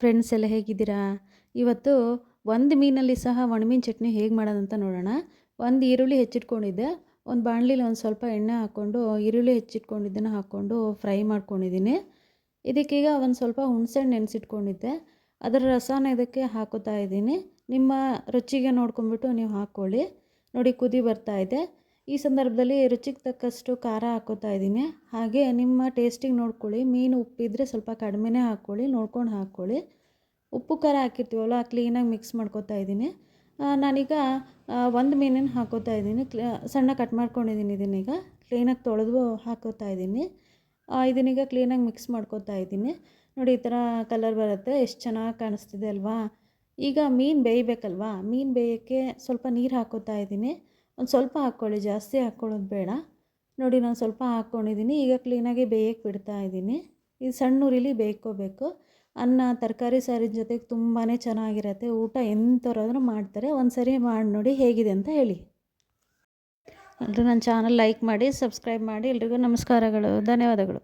Friends ಎಲ್ಲ ಹೇಗಿದ್ದೀರಾ? ಇವತ್ತು ಒಂದು ಮೀನಲ್ಲಿ ಸಹ ಒಣಮೀನು ಚಟ್ನಿ ಹೇಗೆ ಮಾಡೋದಂತ ನೋಡೋಣ. ಒಂದು ಈರುಳ್ಳಿ ಹೆಚ್ಚಿಟ್ಕೊಂಡಿದ್ದೆ. ಒಂದು ಬಾಣಲಿಲಿ ಒಂದು ಸ್ವಲ್ಪ ಎಣ್ಣೆ ಹಾಕ್ಕೊಂಡು ಈರುಳ್ಳಿ ಹೆಚ್ಚಿಟ್ಕೊಂಡಿದ್ದನ್ನು ಹಾಕ್ಕೊಂಡು ಫ್ರೈ ಮಾಡ್ಕೊಂಡಿದ್ದೀನಿ. ಇದಕ್ಕೀಗ ಒಂದು ಸ್ವಲ್ಪ ಹುಣಸೆಹಣ್ಣು ನೆನೆಸಿಟ್ಕೊಂಡಿದ್ದೆ. ಅದರ ರಸನ ಇದಕ್ಕೆ ಹಾಕೋತಾ ಇದ್ದೀನಿ. ನಿಮ್ಮ ರುಚಿಗೆ ನೋಡ್ಕೊಂಬಿಟ್ಟು ನೀವು ಹಾಕ್ಕೊಳ್ಳಿ. ನೋಡಿ ಕುದಿ ಬರ್ತಾ ಇದೆ. ಈ ಸಂದರ್ಭದಲ್ಲಿ ರುಚಿಗೆ ತಕ್ಕಷ್ಟು ಖಾರ ಹಾಕೋತಾ ಇದ್ದೀನಿ. ಹಾಗೆ ನಿಮ್ಮ ಟೇಸ್ಟಿಗೆ ನೋಡ್ಕೊಳ್ಳಿ. ಮೀನು ಉಪ್ಪಿದ್ರೆ ಸ್ವಲ್ಪ ಕಡಿಮೆನೇ ಹಾಕ್ಕೊಳ್ಳಿ, ನೋಡ್ಕೊಂಡು ಹಾಕ್ಕೊಳ್ಳಿ. ಉಪ್ಪು, ಖಾರ ಹಾಕಿರ್ತೀವಲ್ಲ ಕ್ಲೀನಾಗಿ ಮಿಕ್ಸ್ ಮಾಡ್ಕೋತಾ ಇದ್ದೀನಿ. ನಾನೀಗ ಒಂದು ಮೀನನ್ನು ಹಾಕೋತಾ ಇದ್ದೀನಿ. ಸಣ್ಣ ಕಟ್ ಮಾಡ್ಕೊಂಡಿದ್ದೀನಿ ಇದನ್ನೀಗ. ಕ್ಲೀನಾಗಿ ತೊಳೆದು ಹಾಕೋತಾ ಇದ್ದೀನಿ. ಇದನ್ನೀಗ ಕ್ಲೀನಾಗಿ ಮಿಕ್ಸ್ ಮಾಡ್ಕೋತಾ ಇದ್ದೀನಿ. ನೋಡಿ, ಈ ಥರ ಕಲರ್ ಬರುತ್ತೆ. ಎಷ್ಟು ಚೆನ್ನಾಗಿ ಕಾಣಿಸ್ತಿದೆ ಅಲ್ವಾ? ಈಗ ಮೀನು ಬೇಯಬೇಕಲ್ವಾ? ಮೀನು ಬೇಯೋಕ್ಕೆ ಸ್ವಲ್ಪ ನೀರು ಹಾಕೋತಾ ಇದ್ದೀನಿ. ಒಂದು ಸ್ವಲ್ಪ ಹಾಕ್ಕೊಳ್ಳಿ, ಜಾಸ್ತಿ ಹಾಕ್ಕೊಳ್ಳೋದು ಬೇಡ. ನೋಡಿ, ನಾನು ಸ್ವಲ್ಪ ಹಾಕ್ಕೊಂಡಿದ್ದೀನಿ. ಈಗ ಕ್ಲೀನಾಗಿ ಬೇಯಕ್ಕೆ ಬಿಡ್ತಾ ಇದ್ದೀನಿ. ಇದು ಸಣ್ಣ ಉರಿಲಿ ಬೇಯ್ಕೋಬೇಕು. ಅನ್ನ, ತರಕಾರಿ, ಸಾರಿನ ಜೊತೆಗೆ ತುಂಬಾ ಚೆನ್ನಾಗಿರುತ್ತೆ. ಊಟ ಎಂಥವ್ರಾದ್ರೂ ಮಾಡ್ತಾರೆ. ಒಂದು ಸರಿ ಮಾಡಿ ನೋಡಿ ಹೇಗಿದೆ ಅಂತ ಹೇಳಿ. ಎಲ್ಲರೂ ನನ್ನ ಚಾನಲ್ ಲೈಕ್ ಮಾಡಿ ಸಬ್ಸ್ಕ್ರೈಬ್ ಮಾಡಿ. ಎಲ್ರಿಗೂ ನಮಸ್ಕಾರಗಳು. ಧನ್ಯವಾದಗಳು.